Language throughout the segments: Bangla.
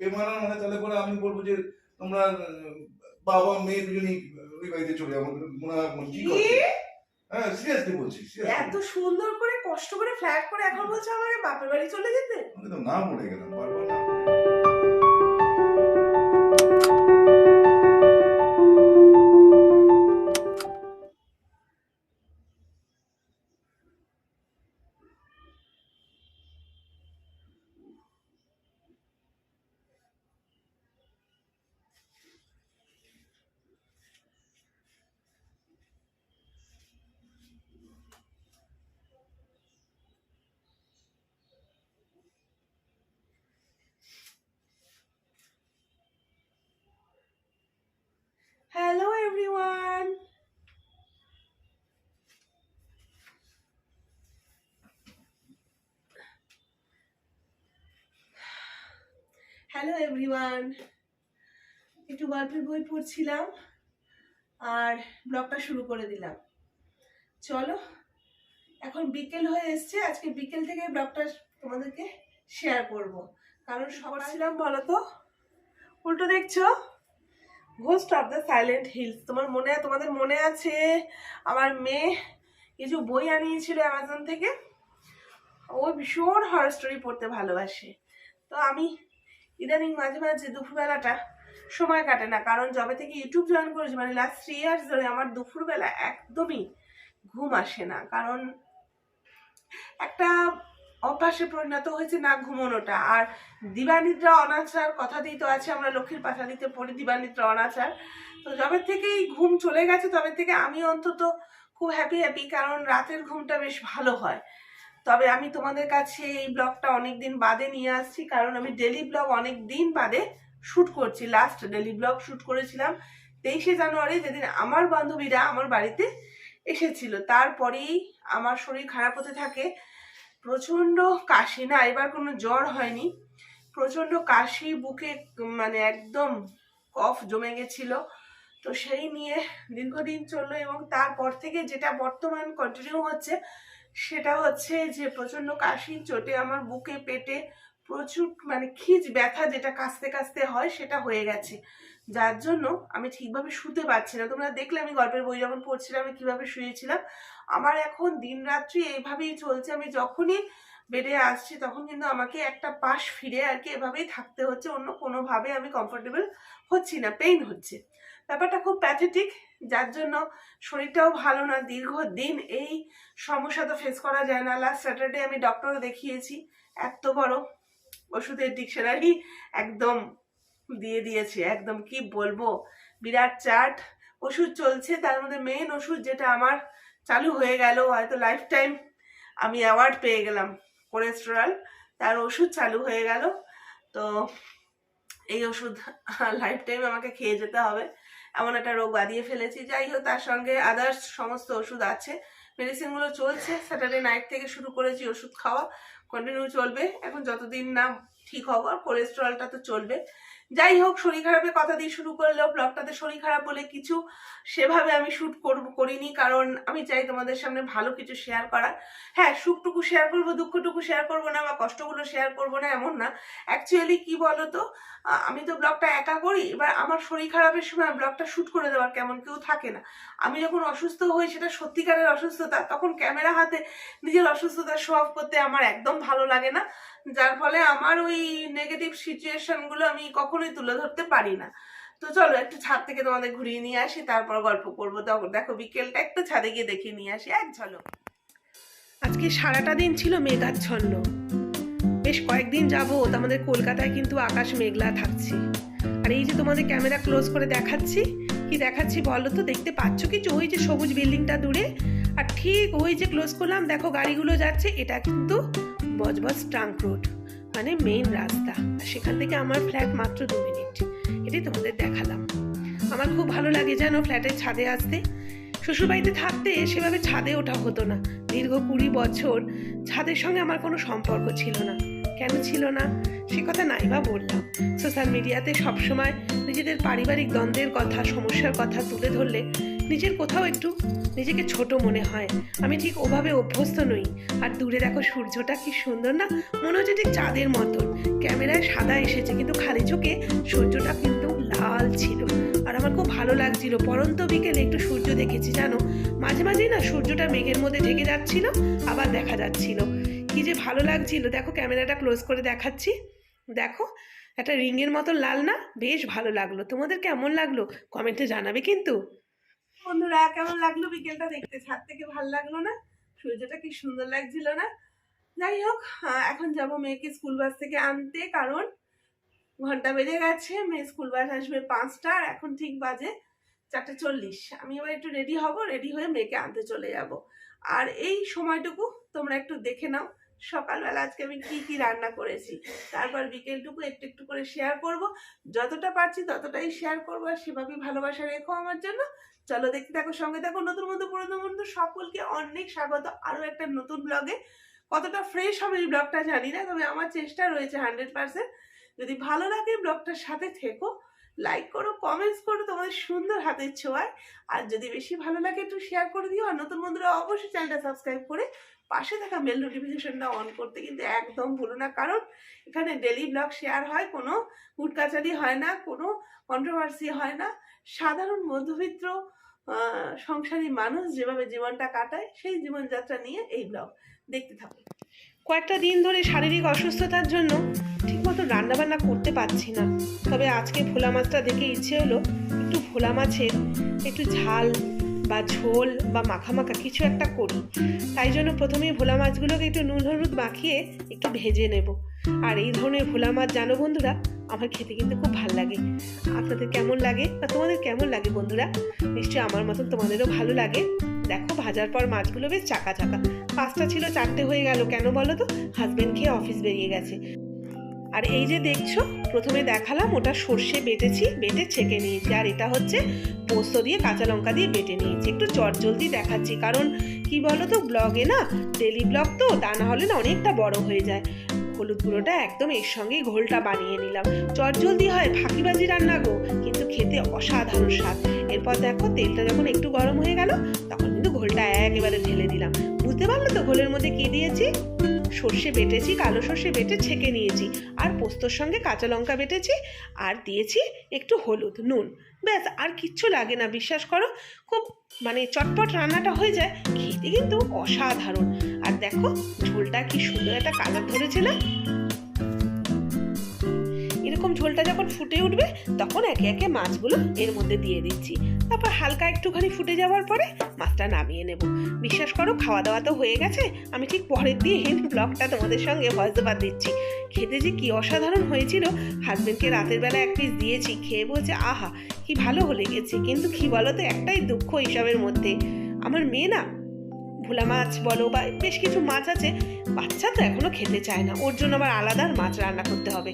বেমানান মানে তাহলে পরে আমি বলব যে তোমরা বাবা মেয়ে দুজনেই ওই বাড়িতে চলে যাব মনে হয় কি? হ্যাঁ সিরিয়াসলি বলছি এত সুন্দর করে কষ্ট করে ফ্ল্যাট করে এখন বলছে আমাকে বাপের বাড়ি চলে যেতে? আমি তো না বলে গেলাম বারবার হ্যালো এভরিওয়ান একটু গল্পের বই পড়ছিলাম আর ব্লগটা শুরু করে দিলাম। চলো, এখন বিকেল হয়ে এসছে। আজকে বিকেল থেকে ব্লগটা তোমাদেরকে শেয়ার করব। কারণ সবার ছিলাম বলো তো উল্টো দেখছ host of the silent hills তোমার মনে, তোমাদের মনে আছে আমার মেয়ে কিছু বই আনিয়েছিল অ্যামাজন থেকে? ও ভীষণ হরর স্টোরি পড়তে ভালোবাসে। তো আমি ইদানিং মাঝে মাঝে দুপুরবেলাটা সময় কাটে না, কারণ যবে থেকে ইউটিউব জয়েন করেছি মানে লাস্ট থ্রি ইয়ার্স ধরে আমার দুপুরবেলা একদমই ঘুম আসে না, কারণ একটা অভ্যাসে পরিণত হয়েছে না ঘুমোনোটা। আর দিবানিদ্রা অনাচার কথাতেই তো আছে, আমরা লক্ষ্মীর পাঁচালিতে পড়ি দিবানিদ্রা অনাচার। তো যবে থেকেই ঘুম চলে গেছে, তবে থেকে আমি অন্তত খুব হ্যাপি হ্যাপি কারণ রাতের ঘুমটা বেশ ভালো হয়। তবে আমি তোমাদের কাছে এই ব্লগটা অনেক দিন বাদে নিয়ে আসছি, কারণ আমি ডেলি ব্লগ অনেক দিন বাদে শ্যুট করছি। লাস্ট ডেলি ব্লগ শ্যুট করেছিলাম তেইশে জানুয়ারি, যেদিন আমার বান্ধবীরা আমার বাড়িতে এসেছিল। তারপরেই আমার শরীর খারাপ হতে থাকে। প্রচণ্ড কাশি, না, এবার কোনো জ্বর হয়নি। প্রচণ্ড কাশি, বুকে মানে একদম কফ জমে গেছিল। তো সেই নিয়ে দীর্ঘদিন চলল এবং তারপর থেকে যেটা বর্তমান কন্টিনিউ হচ্ছে সেটা হচ্ছে যে প্রচণ্ড কাশি চোটে আমার বুকে, পেটে প্রচুর মানে খিচ ব্যথা যেটা কাস্তে কাস্তে হয় সেটা হয়ে গেছে। যার জন্য আমি ঠিকভাবে শুতে পারছি না। তোমরা দেখলে আমি গল্পের বই যখন পড়ছিলাম, আমি কীভাবে শুয়েছিলাম, আমার এখন দিন রাত্রি এইভাবেই চলছে। আমি যখনই বেডে আসছি তখন কিন্তু আমাকে একটা পাশ ফিরে আর কি এভাবেই থাকতে হচ্ছে। অন্য কোনোভাবে আমি কমফোর্টেবল হচ্ছি না পেইন হচ্ছে। ব্যাপারটা খুব প্যাথেটিক যার জন্য শরীরটাও ভালো না। দীর্ঘদিন এই সমস্যা তো ফেস করা যায় না। লাস্ট স্যাটারডে আমি ডক্টর দেখিয়েছি। এত বড় ওষুধের ডিকশনারি একদম দিয়ে দিয়েছে। একদম কি বলব? বিরাট চার্ট ওষুধ চলছে, তার মধ্যে মেন ওষুধ যেটা আমার চালু হয়ে গেল, হয়তো লাইফ টাইম আমি অ্যাওয়ার্ড পেয়ে গেলাম কোলেস্টেরল তার ওষুধ চালু হয়ে গেল। তো এই ওষুধ লাইফ টাইম আমাকে খেয়ে যেতে হবে। এমন একটা রোগ বাঁধিয়ে ফেলেছি। যাই হোক, তার সঙ্গে আদার্স সমস্ত ওষুধ আছে। মেডিসিনগুলো চলছে। স্যাটারডে নাইট থেকে শুরু করেছি ওষুধ খাওয়া। কন্টিনিউ চলবে। এখন যতদিন না ঠিক কোলেস্ট্রলটা কোলেস্টেরলটা তো চলবে। যাই হোক শরীর খারাপের কথা দিয়ে শুরু করলেও ব্লগটাতে শরীর খারাপ বলে কিছু সেভাবে আমি শ্যুট করব, করিনি। কারণ আমি চাই তোমাদের সামনে ভালো কিছু শেয়ার করার। হ্যাঁ সুখটুকু শেয়ার করব, দুঃখটুকু শেয়ার করব না বা কষ্টগুলো শেয়ার করব না, এমন না। অ্যাকচুয়ালি কি বলো তো আমি তো ব্লগটা একা করি। এবার আমার শরীর খারাপের সময় ব্লগটা শ্যুট করে দেওয়ার কেমন কেউ থাকে না। আমি যখন অসুস্থ হই, সেটা সত্যিকারের অসুস্থতা, তখন ক্যামেরা হাতে নিজের অসুস্থতা শো অফ করতে আমার একদম ভালো লাগে না। যার ফলে আমার ওই নেগেটিভ সিচুয়েশনগুলো আমি কখনোই তুলে ধরতে পারি না। তো চলো, একটু ছাদ থেকে তোমাদের ঘুরিয়ে নিয়ে আসি, তারপর গল্প করব। তখন দেখো, বিকেলটা একটু ছাদে গিয়ে দেখিয়ে নিয়ে আসি। এক ঝলক আজকে সারাটা দিন ছিল মেঘাচ্ছন্ন। বেশ কয়েকদিন যাব আমাদের কলকাতায় কিন্তু আকাশ মেঘলা থাকছে। আর এই যে তোমাদের ক্যামেরা ক্লোজ করে দেখাচ্ছি, কি দেখাচ্ছি বলো তো? দেখতে পাচ্ছ কিছু ওই যে সবুজ বিল্ডিংটা দূরে, আর ঠিক ওই যে ক্লোজ করলাম, দেখো গাড়িগুলো যাচ্ছে, এটা কিন্তু বজবজ ট্রাঙ্ক রোড মানে মেইন রাস্তা। আর সেখান থেকে আমার ফ্ল্যাট মাত্র দু মিনিট। এটাই তোমাদের দেখালাম। আমার খুব ভালো লাগে জানো ফ্ল্যাটের ছাদে আসতে। শ্বশুরবাড়িতে থাকতে সেভাবে ছাদে ওঠা হতো না। দীর্ঘ কুড়ি বছর ছাদের সঙ্গে আমার কোনো সম্পর্ক ছিল না। কেন ছিল না? সে কথা নাই বা বললাম। সোশ্যাল মিডিয়াতে সবসময় নিজেদের পারিবারিক দ্বন্দ্বের কথা, সমস্যার কথা তুলে ধরলে নিজের কোথাও একটু নিজেকে ছোট মনে হয়। আমি ঠিক ওভাবে অভ্যস্ত নই। আর দূরে দেখো সূর্যটা কি সুন্দর না? মনে হচ্ছে ঠিক চাঁদের মতন। ক্যামেরায় সাদা এসেছে, কিন্তু খালি চোখে সূর্যটা কিন্তু লাল ছিল। আর আমার খুব ভালো লাগছিল। পরন্ত বিকেলে একটু সূর্য দেখেছি, জানো? মাঝে মাঝেই না সূর্যটা মেঘের মধ্যে ঢেকে যাচ্ছিল, আবার দেখা যাচ্ছিল। কি যে ভালো লাগছিল। দেখো ক্যামেরাটা ক্লোজ করে দেখাচ্ছি। দেখো, একটা রিংয়ের মতো লাল না? বেশ ভালো লাগল। তোমাদের কেমন লাগল? কমেন্টে জানাবে কিন্তু। বন্ধুরা, কেমন লাগল বিকেলটা দেখতে? ছাদ থেকে ভালো লাগল না? সূর্যটা কি সুন্দর লাগছিল না? যাই হোক এখন যাব মেয়েকে স্কুল বাস থেকে আনতে কারণ ঘণ্টা বেজে গেছে, মেয়ে স্কুল বাস আসবে পাঁচটা, আর এখন ঠিক বাজে চারটে চল্লিশ। আমি এবার একটু রেডি হব রেডি হয়ে মেয়েকে আনতে চলে যাব। আর এই সময়টুকু তোমরা একটু দেখে নাও সকালবেলা আজকে আমি কি কি রান্না করেছি, তারপর বিকেলটুকু একটু একটু করে শেয়ার করব। যতটা পারছি ততটাই শেয়ার করব, আর সেভাবেই ভালোবাসা রেখো আমার জন্য। চলো দেখতে থাকো, সঙ্গে থাকো, নতুন বন্ধু, পুরনো বন্ধু, সকলকে অনেক স্বাগত আরও একটা নতুন ব্লগে কতটা ফ্রেশ হবে এই ব্লগটা জানি না, তবে আমার চেষ্টা রয়েছে হান্ড্রেড পার্সেন্ট যদি ভালো লাগে ব্লগটার সাথে থেকো লাইক করো কমেন্টস করো, তোমাদের সুন্দর হাতের ছোঁয়ায়। আর যদি বেশি ভালো লাগে একটু শেয়ার করে দিও, আর নতুন বন্ধুরা অবশ্যই চ্যানেলটা সাবস্ক্রাইব করে পাশে থাকা বেল নোটিফিকেশনটা অন করতে কিন্তু একদম ভুলো না। কারণ এখানে ডেলি ব্লগ শেয়ার হয়, কোনো হুটকাচারি হয় না, কোনো কন্ট্রোভার্সি হয় না। সাধারণ মধ্যবিত্ত সংসারী মানুষ যেভাবে জীবনটা কাটায়, সেই জীবনযাত্রা নিয়ে এই ব্লগ দেখতে থাকো কয়েকটা দিন ধরে শারীরিক অসুস্থতার জন্য ঠিকমতো রান্নাবান্না করতে পারছি না। তবে আজকে ভোলা মাছটা দেখে ইচ্ছে হলো একটু ভোলা মাছের একটু ঝাল বা ঝোল বা মাখা মাখা কিছু একটা করি। তাই জন্য প্রথমে ভোলা মাছগুলোকে একটু নুন হলুদ মাখিয়ে একটু ভেজে নেব। আর এই ধরনের ভোলা মাছ জানো বন্ধুরা, আমার খেতে কিন্তু খুব ভালো লাগে। আপনাদের কেমন লাগে বা তোমাদের কেমন লাগে বন্ধুরা? নিশ্চয়ই আমার মতন তোমাদেরও ভালো লাগে। দেখো ভাজার পর মাছগুলো বেশ চাকা চাকা। পাঁচটা ছিল, চারটে হয়ে গেল। কেন বলো তো? হাজব্যান্ড খেয়ে অফিস বেরিয়ে গেছে। আর এই যে দেখছ, প্রথমে দেখালাম, ওটা সর্ষে বেটেছি, বেটে ছেঁকে নিয়েছি। আর এটা হচ্ছে পোস্ত দিয়ে কাঁচা লঙ্কা দিয়ে বেটে নিয়েছি। একটু চটজলদি দেখাচ্ছি, কারণ কি বলো তো ব্লগে না ডেলি ব্লগ তো, তা না হলে না অনেকটা বড় হয়ে যায়। হলুদ গুঁড়োটা একদম এর সঙ্গেই ঘোলটা বানিয়ে নিলাম। চটজলদি হয়, ফাঁকিবাজি রান্না গো, কিন্তু খেতে অসাধারণ স্বাদ। এরপর দেখো, তেলটা যখন একটু গরম হয়ে গেল, তখন কিন্তু ঘোলটা একেবারে ঢেলে দিলাম। বুঝতে পারল তো ঘোলের মধ্যে কী দিয়েছি? সর্ষে বেটেছি, কালো সর্ষে বেটে ছেঁকে নিয়েছি। আর পোস্তর সঙ্গে কাঁচা লঙ্কা বেটেছি আর দিয়েছি একটু হলুদ, নুন। ব্যাস, আর কিচ্ছু লাগে না, বিশ্বাস করো। খুব মানে চটপট রান্নাটা হয়ে যায়, খেতে কিন্তু অসাধারণ। আর দেখো, ঝোলটা কি সুন্দর একটা কালার ধরেছে না? এরকম ঝোলটা যখন ফুটে উঠবে, তখন একে একে মাছগুলো এর মধ্যে দিয়ে দিচ্ছি। তারপর হালকা একটুখানি ফুটে যাওয়ার পরে মাছটা নামিয়ে নেব। বিশ্বাস করো, খাওয়া দাওয়া তো হয়ে গেছে। আমি ঠিক পরের দিয়ে দিন ব্লগটা তোমাদের সঙ্গে ভয়েস ওভার দিচ্ছি। খেতে যে কি অসাধারণ হয়েছিল হাজবেন্ডকে রাতের বেলা এক পিস দিয়েছি, খেয়ে বলছে, আহা, কি ভালো হলে গেছে। কিন্তু কি বলো তো একটাই দুঃখ এইসবের মধ্যে। আমার মেয়ে না, ভোলা মাছ বলো বা বেশ কিছু মাছ আছে, বাচ্চা তো এখনও খেতে চায় না। ওর জন্য আবার আলাদা মাছ রান্না করতে হবে।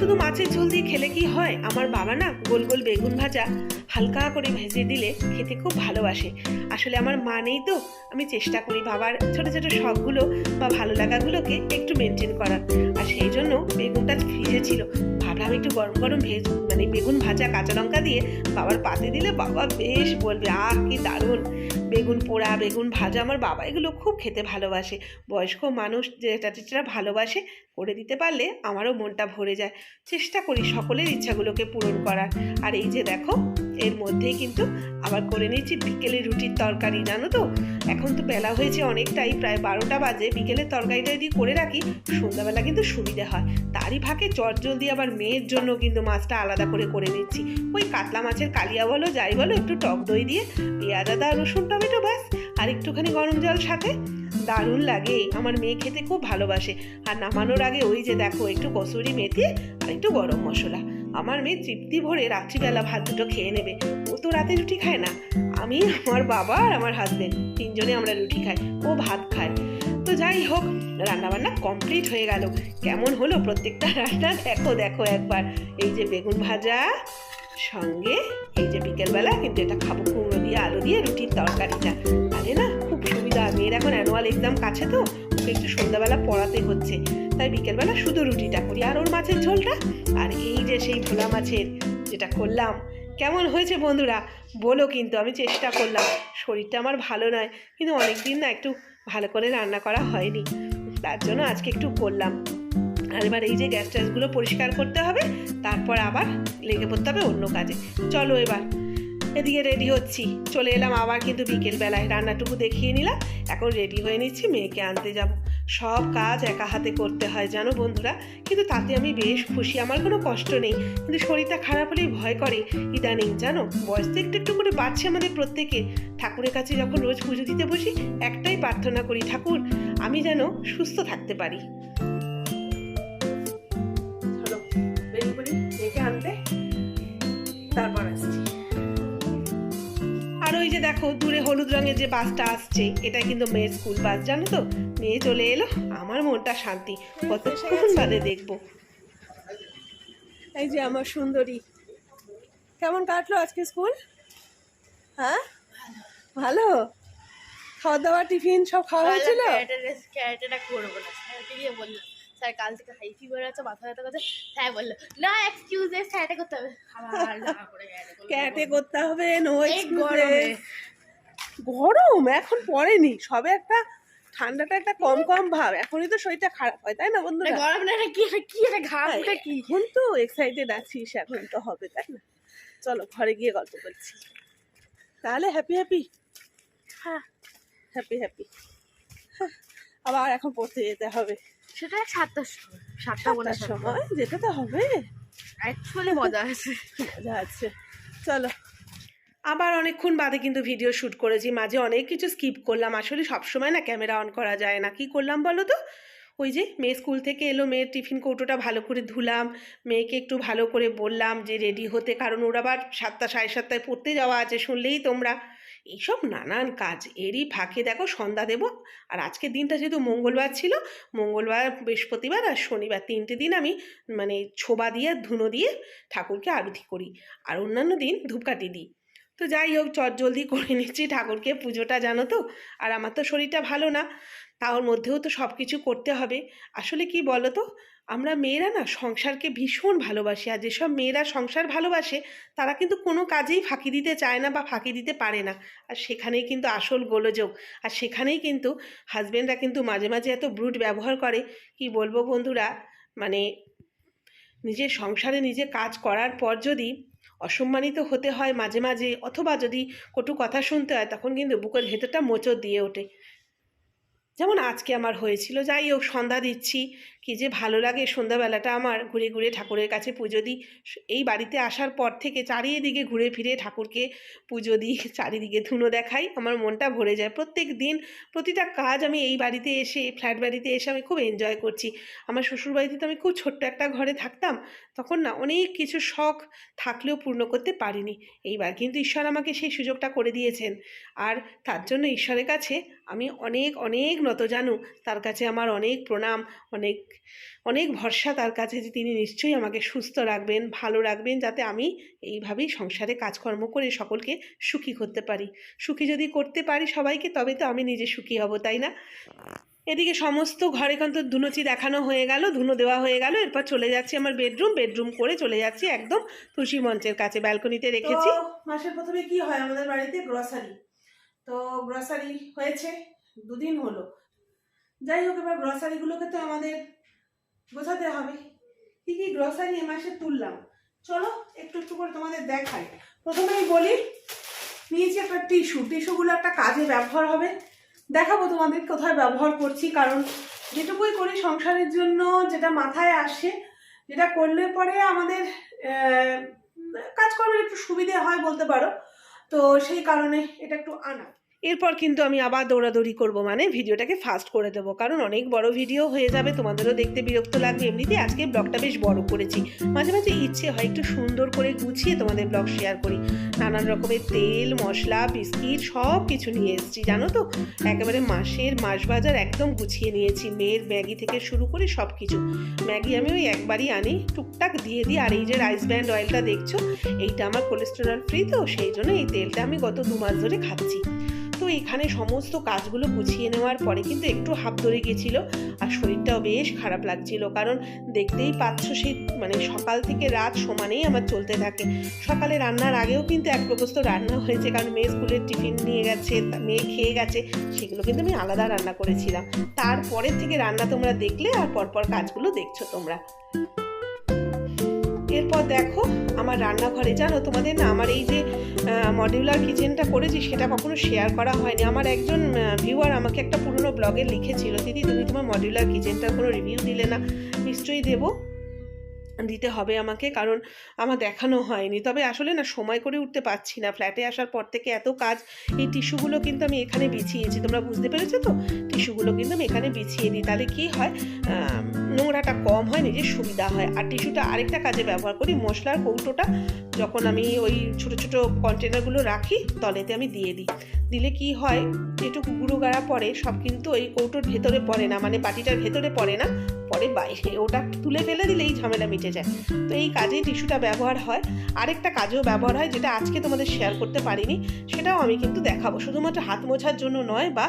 শুধু মাছের ঝোল দিয়ে খেলে কি হয়? আমার বাবা না গোল গোল বেগুন ভাজা হালকা করে ভেজে দিলে খেতে খুব ভালোবাসে। আসলে আমার মা নেই তো। আমি চেষ্টা করি বাবার ছোট ছোট শখগুলো বা ভালো লাগাগুলোকে একটু মেনটেন করার। আর সেই জন্য বেগুনটা ভিজেছিল ভাবলাম একটু গরম গরম ভেজ মানে বেগুন ভাজা কাঁচা লঙ্কা দিয়ে বাবার পাতে দিলে বাবা বেশ বলবে, আহ, কি দারুণ। বেগুন পোড়া, বেগুন ভাজা, আমার বাবা এগুলো খুব খেতে ভালোবাসে। বয়স্ক মানুষ যেটা যেটা ভালোবাসে, করে দিতে পারলে আমারও মনটা ভরে যায়। চেষ্টা করি সকলের ইচ্ছাগুলোকে পূরণ করার। আর এই যে দেখো এর মধ্যেই কিন্তু আবার করে নিয়েছি বিকেলে রুটির তরকারি, জানো তো? এখন তো বেলা হয়েছে অনেকটাই প্রায় বারোটা বাজে। বিকেলের তরকারিটা যদি করে রাখি, সন্ধ্যাবেলা কিন্তু সুবিধে হয়। তারই ফাঁকে চটজলদি আবার মেয়ের জন্য কিন্তু মাছটা আলাদা করে করে নিচ্ছি। ওই কাতলা মাছের কালিয়া বলো, যাই বলো, একটু টক দই দিয়ে, পেঁয়াজ, আদা, রসুন, টমেটো, ব্যাস। আর একটুখানি গরম জল সাথে। দারুণ লাগে। আমার মেয়ে খেতে খুব ভালোবাসে। আর নামানোর আগে ওই যে দেখো, একটু কসুরি মেথি আর একটু গরম মশলা। আমার মেয়ে তৃপ্তি ভরে রাত্রিবেলা ভাত দুটো খেয়ে নেবে। ও তো রাতে রুটি খায় না। আমি, আমার বাবা আর আমার হাজবেন্ড তিনজনে আমরা রুটি খাই, ও ভাত খায়। তো যাই হোক, রান্নাবান্না কমপ্লিট হয়ে গেল। কেমন হলো প্রত্যেকটা রান্না দেখো দেখো একবার। এই যে বেগুন ভাজা, সঙ্গে এই যে বিকেলবেলা কিন্তু এটা খাব, কুমড়ো দিয়ে, আলু দিয়ে, রুটির তরকারিটা। আরে না, খুব সুবিধা। মেয়ের এখন অ্যানুয়াল এক্সাম কাছে তো ওকে একটু সন্ধ্যাবেলা পড়াতে হচ্ছে। তাই বিকেলবেলা শুধু রুটিটা করি। আর ওর মাছের ঝোলটা? আর এই যে সেই ভোলা মাছের যেটা করলাম। কেমন হয়েছে বন্ধুরা? বলো কিন্তু, আমি চেষ্টা করলাম। শরীরটা আমার ভালো নয়। কিন্তু অনেক দিন না একটু ভালো করে রান্না করা হয়নি। তার জন্য আজকে একটু করলাম। আর এবার এই যে গ্যাস ট্যাসগুলো পরিষ্কার করতে হবে। তারপর আবার লেগে পড়তে হবে অন্য কাজে। চলো এবার। এদিকে রেডি হচ্ছি। চলে এলাম আবার কিন্তু বিকেলবেলায়। রান্নাটুকু দেখিয়ে নিলাম। এখন রেডি হয়ে নিচ্ছি, মেয়েকে আনতে যাব। সব কাজ একা হাতে করতে হয়, জানো বন্ধুরা? কিন্তু তাতে আমি বেশ খুশি। আমার কোনো কষ্ট নেই। কিন্তু শরীরটা খারাপ হলেই ভয় করে। ইদানিং, জানো? বয়স তো একটু একটু করে বাড়ছে আমাদের প্রত্যেকে। ঠাকুরের কাছে যখন রোজ পুজো দিতে বসি, একটাই প্রার্থনা করি, ঠাকুর, আমি যেন সুস্থ থাকতে পারি। দেখো দূরে হলুদ রঙের যে বাসটা আসছে এটা কিন্তু মেয়ের স্কুল বাস জানো তো? মেয়ে চলে এলো আমার মনটা শান্তি। কতক্ষণ বাদে দেখব? এই যে আমার সুন্দরী। কেমন কাটলো আজকে স্কুল? হ্যাঁ? ভালো? খাওয়া দাওয়া টিফিন সব খাওয়া হয়েছিল? করব না। স্যার কাল থেকে হাই ফিভার আছে মাথা ব্যথা করছে। স্যার বলল না এক্সকিউজ স্যারটা করতে হবে। ক্যাটে করতে হবে? নো এই গরমে। গরম? এখন পড়েনি। সবে একটা ঠান্ডাটা একটা কম কম ভাব। এখনই তো শরীরটা খারাপ হয় তাই না বন্ধুরা? গরম না কি কি এটা ঘাম ওটা কি এখন তো এক্সাইটেড আছিস এখন তো হবে তাই না? চলো ঘরে গিয়ে গল্প করছি। তাহলে হ্যাপি হ্যাপি হ্যাঁ। হ্যাপি হ্যাপি আবার এখন পড়তে যেতে হবে। সেটা সাতটার সময় সাতটা সাতটার সময় যেতে তো হবে। অ্যাকচুয়ালি মজা আছে। মজা আছে। চলো। আবার অনেকক্ষণ বাদে কিন্তু ভিডিও শ্যুট করেছি মাঝে অনেক কিছু স্কিপ করলাম। আসলে সবসময় না ক্যামেরা অন করা যায় না। কি করলাম বলো তো? ওই যে মেয়ে স্কুল থেকে এলো মেয়ের টিফিন কৌটোটা ভালো করে ধুলাম মেয়েকে একটু ভালো করে বললাম যে রেডি হতে কারণ ওর আবার সাতটা সাড়ে সাতটায় পড়তে যাওয়া আছে শুনলেই তোমরা। এইসব নানান কাজ। এরই ফাঁকে দেখো সন্ধ্যা দেব। আর আজকে দিনটা যেহেতু মঙ্গলবার ছিল, মঙ্গলবার, বৃহস্পতিবার আর শনিবার, তিনটে দিন আমি মানে ছোবা দিয়ে, ধুনো দিয়ে ঠাকুরকে আরতি করি। আর অন্যান্য দিন ধূপকাঠি দিই। তো যাই হোক, চট জলদি করে নিচ্ছি ঠাকুরকে পুজোটা, জানো তো? আর আমার তো শরীরটা ভালো না। তার মধ্যেও তো সব কিছু করতে হবে। আসলে কি বলো তো আমরা মেয়েরা না সংসারকে ভীষণ ভালোবাসি। আর যেসব মেয়েরা সংসার ভালোবাসে, তারা কিন্তু কোনো কাজেই ফাঁকি দিতে চায় না বা ফাঁকি দিতে পারে না। আর সেখানেই কিন্তু আসল গোলযোগ। আর সেখানেই কিন্তু হাজব্যান্ডরা কিন্তু মাঝে মাঝে এত ব্রুট ব্যবহার করে। কি বলব বন্ধুরা? মানে নিজের সংসারে নিজে কাজ করার পর যদি অসম্মানিত হতে হয় মাঝে মাঝে, অথবা যদি কটু কথা শুনতে হয়, তখন কিন্তু বুকের ভেতরটা মোচড় দিয়ে ওঠে। যেমন আজকে আমার হয়েছিল যাই হোক সন্ধ্যা দিচ্ছি। কি যে ভালো লাগে সন্ধ্যাবেলাটা আমার, ঘুরে ঘুরে ঠাকুরের কাছে পুজো দিই। এই বাড়িতে আসার পর থেকে চারিদিকে ঘুরে ফিরে ঠাকুরকে পুজো দিই, চারিদিকে ধুনো দেখাই, আমার মনটা ভরে যায়। প্রত্যেক দিন প্রতিটা কাজ আমি এই বাড়িতে এসে, ফ্ল্যাট বাড়িতে এসে আমি খুব এনজয় করছি। আমার শ্বশুর বাড়িতে তো আমি খুব ছোট্ট একটা ঘরে থাকতাম, তখন না অনেক কিছু শখ থাকলেও পূর্ণ করতে পারিনি। এইবার কিন্তু ঈশ্বর আমাকে সেই সুযোগটা করে দিয়েছেন। আর তার জন্য ঈশ্বরের কাছে আমি অনেক অনেক নত জানু। তার কাছে আমার অনেক প্রণাম, অনেক অনেক ভরসা তার কাছে যে তিনি নিশ্চয়ই আমাকে সুস্থ রাখবেন ভালো রাখবেন যাতে আমি এইভাবেই সংসারে কাজকর্ম করে সকলকে সুখী করতে পারি। সুখী যদি করতে পারি সবাইকে তবে তো আমি নিজে সুখী হব তাই না? এদিকে সমস্ত ঘরে কিন্তু ধুনোচি দেখানো হয়ে গেল ধুনো দেওয়া হয়ে গেল এরপর চলে যাচ্ছি আমার বেডরুম বেডরুম করে চলে যাচ্ছি একদম তুলসী মঞ্চের কাছে ব্যালকনিতে রেখেছি। মাসের প্রথমে কি হয় আমাদের বাড়িতে? গ্রসারি। তো গ্রসারি হয়েছে দুদিন হলো। যাই হোক, এবার গ্রসারিগুলোকে তো আমাদের গোছাতে হবে। কি কি গ্রসারি এ মাসে তুললাম? চলো, একটু একটু করে তোমাদের দেখাই। প্রথমে আমি বলি, নিয়েছি একটা টিস্যু টিস্যুগুলো একটা কাজে ব্যবহার হবে। দেখাবো তোমাদের কোথায় ব্যবহার করছি, কারণ যেটুকুই করি সংসারের জন্য যেটা মাথায় আসে, যেটা করলে পরে আমাদের কাজকর্মের একটু সুবিধে হয় বলতে পারো। তো সেই কারণে এটা একটু আনা। এরপর কিন্তু আমি আবার দৌড়াদৌড়ি করব মানে ভিডিওটাকে ফাস্ট করে দেবো। কারণ অনেক বড় ভিডিও হয়ে যাবে, তোমাদেরও দেখতে বিরক্ত লাগবে। এমনিতে আজকে ব্লগটা বেশ বড় করেছি। মাঝে মাঝে ইচ্ছে হয় একটু সুন্দর করে গুছিয়ে তোমাদের ব্লগ শেয়ার করি। নানান রকমের তেল, মশলা, বিস্কিট, সব কিছু নিয়ে এসেছি, জানো তো? একেবারে মাসের মাস বাজার একদম গুছিয়ে নিয়েছি। মেয়ের ম্যাগি থেকে শুরু করে সব কিছু ম্যাগি আমি ওই একবারই আনি, টুকটাক দিয়ে দিই। আর এই যে রাইস ব্যান্ড অয়েলটা দেখছ, এইটা আমার কোলেস্টেরল ফ্রি তো, সেই জন্য এই তেলটা আমি গত দু মাস ধরে খাচ্ছি। এখানে সমস্ত কাজগুলো গুছিয়ে নেওয়ার পরে কিন্তু একটু হাত ধরে গেছিল আর শরীরটাও বেশ খারাপ লাগছিল। কারণ দেখতেই পাচ্ছ সেই মানে সকাল থেকে রাত সমানেই আমার চলতে থাকে। সকালে রান্নার আগেও কিন্তু এক প্রকোষ্ঠ রান্না হয়েছে। কারণ মেয়ে স্কুলের টিফিন নিয়ে গেছে মেয়ে খেয়ে গেছে সেগুলো কিন্তু আমি আলাদা রান্না করেছিলাম। তারপরের থেকে রান্না তোমরা দেখলে আর পরপর কাজগুলো দেখছ তোমরা। এরপর দেখো আমার রান্নাঘরে, জানো তোমাদের না, আমার এই যে মডিউলার কিচেনটা করেছি, সেটা কখনো শেয়ার করা হয়নি। আমার একজন ভিউয়ার আমাকে একটা পুরনো ব্লগে লিখেছিল, দিদি, তুমি তোমার মডিউলার কিচেনটার কোনো রিভিউ দিলে না, নিশ্চয়ই দেবো। দিতে হবে আমাকে, কারণ আমার দেখানো হয়নি। তবে আসলে না, সময় করে উঠতে পারছি না। ফ্ল্যাটে আসার পর থেকে এত কাজ, এই টিস্যুগুলো কিন্তু আমি এখানে বিছিয়েছি তোমরা বুঝতে পেরেছ তো? টিস্যুগুলো কিন্তু আমি এখানে বিছিয়ে দিই তাহলে কী হয়? নোংরাটা কম হয়, নিজের সুবিধা হয়। আর টিস্যুটা আরেকটা কাজে ব্যবহার করি, মশলার কৌটোটা যখন আমি ওই ছোট ছোট কন্টেনারগুলো রাখি, তলেতে আমি দিয়ে দিই। দিলে কি হয় একটু গুঁড়ো গাড়া পরে সব কিন্তু ওই কৌটোর ভেতরে পড়ে না মানে বাটিটার ভেতরে পড়ে না, পরে বাইরে, ওটা তুলে ফেলে দিলেই ঝামেলা মিটে যায়। তো এই কাজেই টিস্যুটা ব্যবহার হয়। আরেকটা কাজেও ব্যবহার হয়, যেটা আজকে তোমাদের শেয়ার করতে পারিনি, সেটাও আমি কিন্তু দেখাবো। শুধুমাত্র হাত মোছার জন্য নয় বা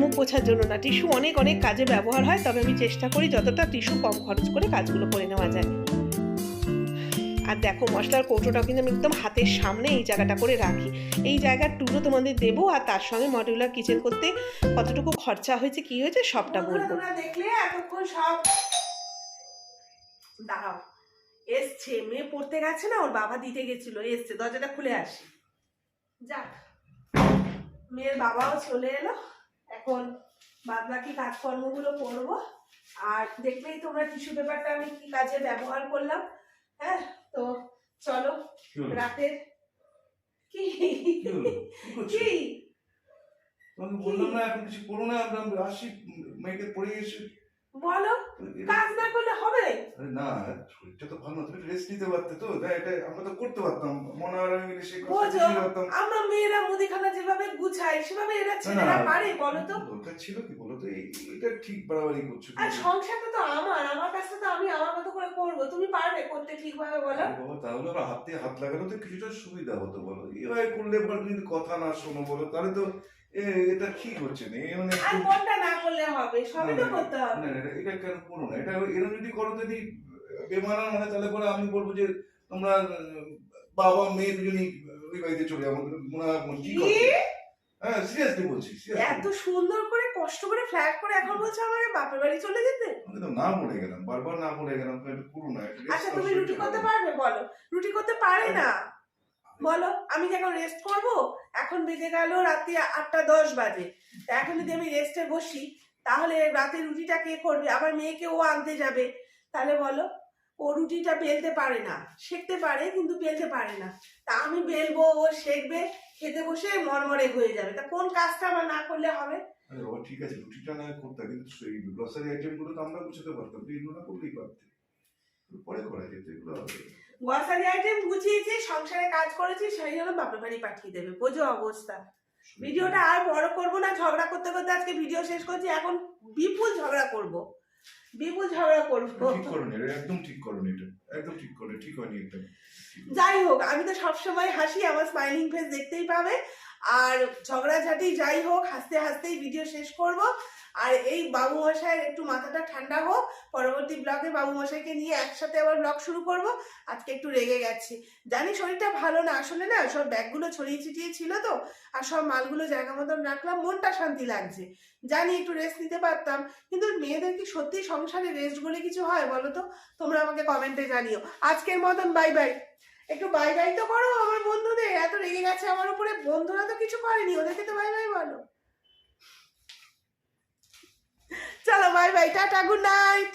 মুখ পোছার জন্য না, টিস্যু অনেক অনেক কাজে ব্যবহার হয়, তবে আমি চেষ্টা করি যতটা টিস্যু কম খরচ করে কাজগুলো করে নেওয়া যায়। আর দেখো মশলার কৌটোটাও কিন্তু আমি একদম হাতের সামনে এই জায়গাটা করে রাখি। এই জায়গার টুকরো তোমাদের দেবো আর তার সঙ্গে মডিউলার কিচেন করতে কতটুকু খরচা হয়েছে, কি হয়েছে সবটা বলব। দেখলে এতক্ষণ সব দাঁড়াও। এসছে, মেয়ে পড়তে গেছে না, ওর বাবা দিতে গেছিল, এসছে, দরজাটা খুলে আসি। যাক, মেয়ের বাবাও চলে এলো। এখন বাদ বাকি কাজকর্মগুলো করব। আর দেখলেই তোমরা টিস্যু পেপারটা আমি কি কাজে ব্যবহার করলাম হ্যাঁ? তো চলো রাতের কি? কি তোমাকে বললাম না এখন কিছু করো না আমরা আসি মেয়েকে পড়ে এসে বলো কাজ না করলে হবে? আরে না শরীরটা তো ভালো না তুমি রেস্ট নিতে পারতে তো তাই এটা আমরা তো করতে পারতাম মনে হয় আমি মিলে সে করতে পারতাম আমরা মেয়েরা মুদিখানা যেভাবে গুছাই সেভাবে এরা ছেলেরা পারে বলো তো। দরকার ছিল কি তো এটা ঠিক বাড়াবাড়ি করছ আর সংসারটা তো আমার আমার কাছে তো আমি আমার মতো করে করব। তুমি পারবে করতে ঠিকভাবে বলো? বাবা তাহলে আবার হাতে হাত লাগানো তো কিছুটা সুবিধা হতো বলো। এভাবে করলে পর যদি কথা না শোনো বলো তাহলে তো এটা ঠিক হচ্ছে না? মানে আর কোনটা না করলে হবে সবই তো করতে হবে। না, এটা কেন করো না? এটা এরকম যদি করো যদি বেমানান হয় তাহলে পরে আমি বলব যে তোমরা বাবা মেয়ে দুজনই ওই বাড়িতে চলে যাব মনে হয় হ্যাঁ সিরিয়াসলি বলছি এত সুন্দর কষ্ট করে ফ্ল্যাট করে এখন বলছো আমাকে বাপের বাড়ি চলে যেতে? আমি তো না বলে গেলাম বারবার না বলে গেলাম তুমি একটু করো না আচ্ছা তুমি রুটি করতে পারবে? বলো। রুটি করতে পারে না। বলো আমি এখন রেস্ট করব? এখন বেজে গেল রাত্রি আটটা দশ বাজে। তা এখন যদি আমি রেস্টে বসি তাহলে রাতে রুটিটা কে করবে? আবার মেয়েকে ও আনতে যাবে। তাহলে বলো ও রুটিটা বেলতে পারে না। শেখতে পারে কিন্তু বেলতে পারে না। তা আমি বেলবো ও শেখবে খেতে বসে মরমরে হয়ে যাবে। তা কোন কাজটা আমার না করলে হবে? আরে বাবা ঠিক আছে রুটিটা না করতে কিন্তু সেই গ্রসারি আইটেমগুলো তো আমরা বুঝতে পারতাম তুই এগুলো না করলেই পারতে। পরে করা যেত এগুলো গ্রসারি আইটেম গুছিয়েছি সংসারে কাজ করেছি সেই জন্য বাপের বাড়ি পাঠিয়ে দেবে বোঝো অবস্থা। ভিডিওটা আর বড় করব না ঝগড়া করতে করতে আজকে ভিডিও শেষ করছি এখন বিপুল ঝগড়া করব। বিপুল ঝগড়া করব। ঠিক করো এটা একদম ঠিক করো এটা একদম ঠিক করো ঠিক হয়নি এটা। যাই হোক আমি তো সবসময় হাসি আমার স্মাইলিং ফেস দেখতেই পাবে। আর ঝগড়াঝাটি যাই হোক, হাসতে হাসতেই ভিডিও শেষ করব। আর এই বাবু মশাইয়ের একটু মাথাটা ঠান্ডা হোক, পরবর্তী ব্লগে বাবু মশাইকে নিয়ে একসাথে আবার ব্লগ শুরু করব। আজকে একটু রেগে গেছি। জানি শরীরটা ভালো না, আসলে না সব ব্যাগগুলো ছড়িয়ে ছিটিয়ে ছিল তো, আর সব মালগুলো জায়গা মতন রাখলাম, মনটা শান্তি লাগছে। জানি একটু রেস্ট নিতে পারতাম, কিন্তু মেয়েদের কি সত্যি সংসারে রেস্ট বলে কিছু হয় বলো তো? তোমরা আমাকে কমেন্টে জানিও। আজকের মতন বাই বাই একটু বাই বাই তো করো, আমার বন্ধুদের। এত রেগে গেছে আমার উপরে। বন্ধুরা তো কিছু করেনি, ওদেরকে তো বাই বাই বলো। চলো bye bye tata good night